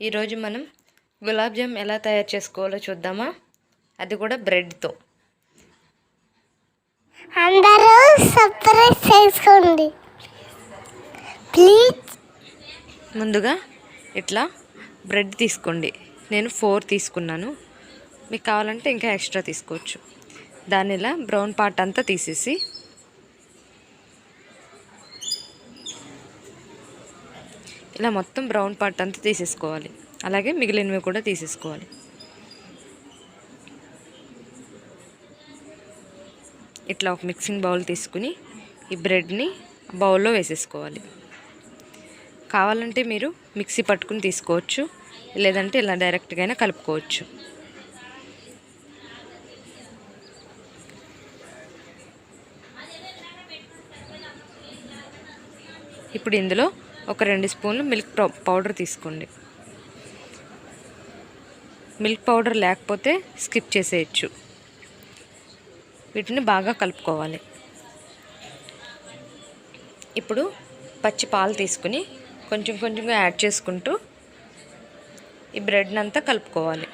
ఈరోజు మనం గులాబ్ జామ్ ఎలా తయారు చేసుకోవాలో చూద్దామా? అది కూడా బ్రెడ్తో. అందరూ సర్ప్రైజ్ చేసుకోండి. ప్లీజ్. ముందుగా ఇట్లా బ్రెడ్ తీసుకోండి. నేను ఫోర్ తీసుకున్నాను. మీకు కావాలంటే ఇంకా ఎక్స్ట్రా తీసుకోవచ్చు. దాన్ని ఇలా బ్రౌన్ పార్ట్ అంతా తీసేసి ఇలా మొత్తం బ్రౌన్ పార్ట్ అంతా తీసేసుకోవాలి. అలాగే మిగిలినవి కూడా తీసేసుకోవాలి. ఇట్లా ఒక మిక్సింగ్ బౌల్ తీసుకుని ఈ బ్రెడ్ని బౌల్లో వేసేసుకోవాలి. కావాలంటే మీరు మిక్సీ పట్టుకుని తీసుకోవచ్చు. లేదంటే ఇలా డైరెక్ట్గా అయినా కలుపుకోవచ్చు. ఇప్పుడు ఇందులో ఒక రెండు స్పూన్లు మిల్క్ పౌ- పౌడర్ తీసుకోండి. మిల్క్ పౌడర్ లేకపోతే స్కిప్ చేసేయచ్చు. వీటిని బాగా కలుపుకోవాలి. ఇప్పుడు పచ్చి పాలు తీసుకుని కొంచెం కొంచెంగా యాడ్ చేసుకుంటూ ఈ బ్రెడ్ని అంతా కలుపుకోవాలి.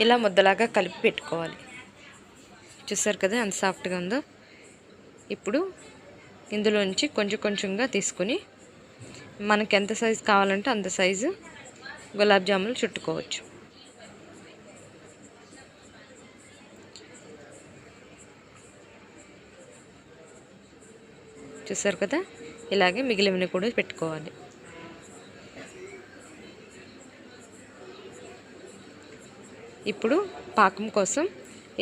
ఇలా ముద్దలాగా కలిపి పెట్టుకోవాలి. చూసారు కదా ఎంత సాఫ్ట్గా ఉందో? ఇప్పుడు ఇందులోంచి కొంచెం కొంచెంగా తీసుకుని మనకి ఎంత సైజు కావాలంటే అంత సైజు గులాబ్ జాములు చుట్టుకోవచ్చు. చూసారు కదా? ఇలాగే మిగిలినవి కూడా పెట్టుకోవాలి. ఇప్పుడు పాకం కోసం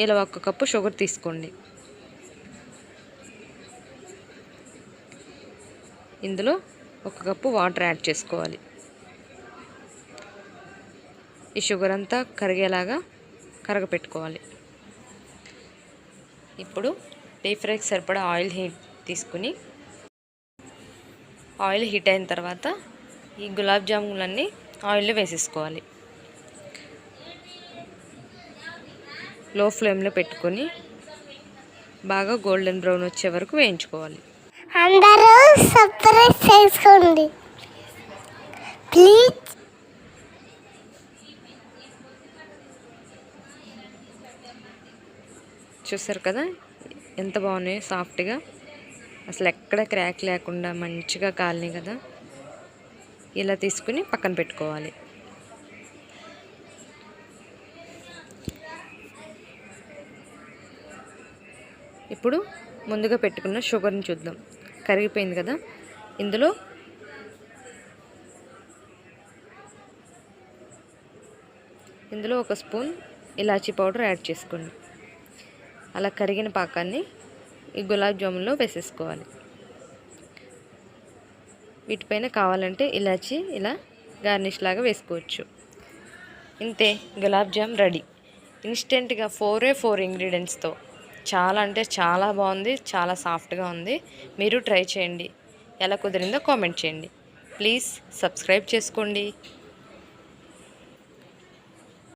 ఇలా ఒక కప్పు షుగర్ తీసుకోండి. ఇందులో ఒక కప్పు వాటర్ యాడ్ చేసుకోవాలి. ఈ షుగర్ అంతా కరిగేలాగా కరగపెట్టుకోవాలి. ఇప్పుడు డీప్ ఫ్రైకి సరిపడా ఆయిల్ హీట్ తీసుకుని ఆయిల్ హీట్ అయిన తర్వాత ఈ గులాబ్ జాములన్నీ ఆయిల్లో వేసేసుకోవాలి. లో ఫ్లేమ్లో పెట్టుకొని బాగా గోల్డెన్ బ్రౌన్ వచ్చే వరకు వేయించుకోవాలి. అందరూ సర్ప్రైజ్ చేసుకోండి. ప్లీజ్. చూసారు కదా? ఎంత బాగున్నాయి సాఫ్ట్గా. అసలు ఎక్కడ క్రాక్ లేకుండా మంచిగా కాలినాయి కదా? ఇలా తీసుకుని పక్కన పెట్టుకోవాలి. ఇప్పుడు ముందుగా పెట్టుకున్న షుగర్ని చూద్దాం. కరిగిపోయింది కదా? ఇందులో ఇందులో ఒక స్పూన్ ఇలాచీ పౌడర్ యాడ్ చేసుకోండి. అలా కరిగిన పాకాన్ని ఈ గులాబ్ జామున్లో వేసేసుకోవాలి. వీటిపైన కావాలంటే ఇలాచి ఇలా గార్నిష్ లాగా వేసుకోవచ్చు. ఇంతే గులాబ్ జామ్ రెడీ. ఇన్స్టెంట్గా ఫోరే ఫోర్ ఇంగ్రీడియంట్స్తో చాలా అంటే చాలా బాగుంది చాలా సాఫ్ట్గా ఉంది. మీరు ట్రై చేయండి. ఎలా కుదిరిందో కామెంట్ చేయండి. ప్లీజ్ సబ్స్క్రైబ్ చేసుకోండి.